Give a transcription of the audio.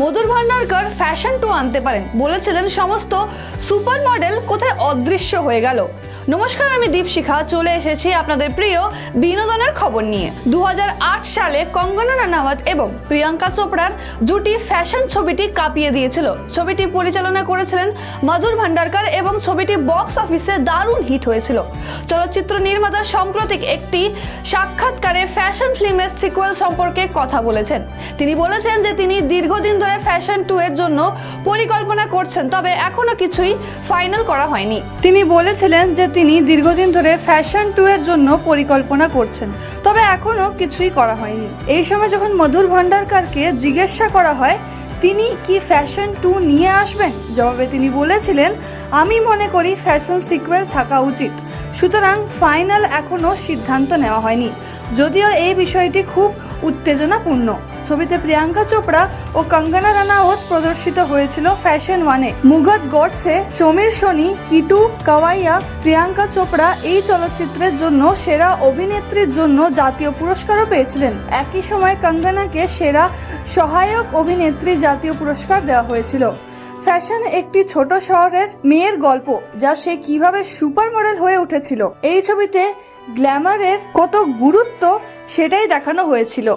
মধুর Bhandarkar fashion two আনতে পারেন। বলেছিলেন সমস্ত সুপার মডেল কোথায় অদৃশ্য হয়ে গেল। নমস্কার, আমি দীপশিখা। চলে এসেছি আপনাদের প্রিয় বিনোদনের খবর নিয়ে। দু হাজার আট সালে কঙ্গনা রানাওয়াত এবং প্রিয়াঙ্কা চোপড়ার জুটি ফ্যাশন ছবিটি কাঁপিয়ে দিয়েছিল। ছবিটি পরিচালনা করেছিলেন মধুর ভান্ডারকর এবং ছবিটি বক্স অফিসে দারুণ হিট হয়েছিল। চলচ্চিত্র নির্মাতা সাম্প্রতিক একটি সাক্ষাৎকারে ফ্যাশন ফিল্মের সিকুয়েল সম্পর্কে কথা বলেছেন। তিনি বলেছেন যে তিনি দীর্ঘদিন ধরে ফ্যাশন টু এর জন্য পরিকল্পনা করছেন, তবে এখনও কিছুই ফাইনাল করা হয়নি। তিনি বলেছিলেন যে তিনি দীর্ঘদিন ধরে ফ্যাশন টু এর জন্য পরিকল্পনা করছেন, তবে এখনও কিছুই করা হয়নি। এই সময় যখন মধুর ভান্ডারকারকে জিজ্ঞাসা করা হয়, তিনি কি ফ্যাশন টু নিয়ে আসবেন? জবাবে তিনি বলেছিলেন, আমি মনে করি ফ্যাশন সিকুয়েল থাকা উচিত। সুতরাং ফাইনাল এখনও সিদ্ধান্ত নেওয়া হয়নি। যদিও এই বিষয়টি খুব উত্তেজনাপূর্ণ। ছবিতে প্রিয়াঙ্কা চোপড়া ও কঙ্গনা রানাওয়াত প্রদর্শিত হয়েছিল ফ্যাশন ওয়ানে মুগত গডসে সমীর সোনি, কিটু, কাওয়াইয়া, প্রিয়াঙ্কা চোপড়া এই চলচ্চিত্রের জন্য সেরা অভিনেত্রীর জন্য জাতীয় পুরস্কারও পেয়েছিলেন। একই সময় কঙ্গনাকে সেরা সহায়ক অভিনেত্রী জাতীয় পুরস্কার দেওয়া হয়েছিল। ফ্যাশন একটি ছোট শহরের মেয়ের গল্প, যা সে কীভাবে সুপার মডেল হয়ে উঠেছিল। এই ছবিতে গ্ল্যামারের কত গুরুত্ব সেটাই দেখানো হয়েছিল।